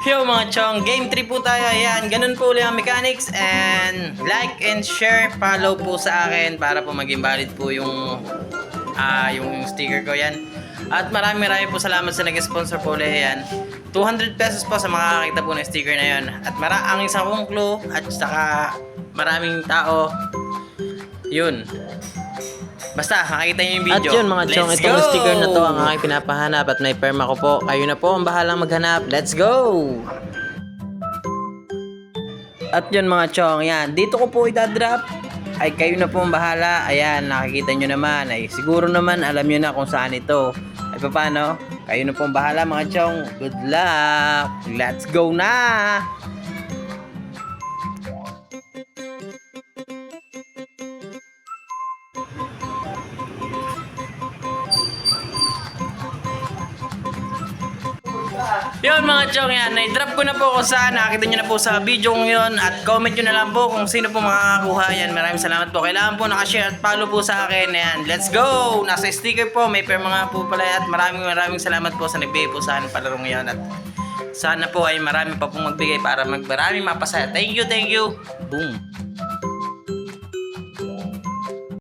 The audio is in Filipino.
Yo mga chong, game 3 po tayo. Ayan, ganun po ulit ang mechanics. And like and share, follow po sa akin para po maging valid po yung ah yung sticker ko yan. At maraming maraming po salamat sa nag-sponsor po ulit yan. 200 pesos po sa makakakita po ng sticker na yan. At mara ang isang kong clue at saka maraming tao. Yun. Basta, makikita niyo yung At video. yun mga chong, Let's itong go! sticker na to ang aking pinapahanap at may perma ko po. Kayo na po ang bahalang maghanap. Let's go! At yun mga chong, yan. Dito ko po itadrop. Ay kayo na po ang bahala. Ayan, nakikita nyo naman. Ay siguro naman alam nyo na kung saan ito. Ay paano? Kayo na po ang bahala mga chong. Good luck! Let's go na! Yun mga chong yan, na-drop ko na po kung saan, nakita nyo na po sa video kong yun at comment nyo na lang po kung sino po makakakuha yan. Maraming salamat po. Kailangan po nakashare at follow po sa akin. Ayan, let's go! Nasa sticker po, may per mga po pala at maraming maraming salamat po sa nagbigay po sa akin palarong yan at sana po ay marami pa pong magbigay para magmaraming mapasaya. Thank you, thank you! Boom!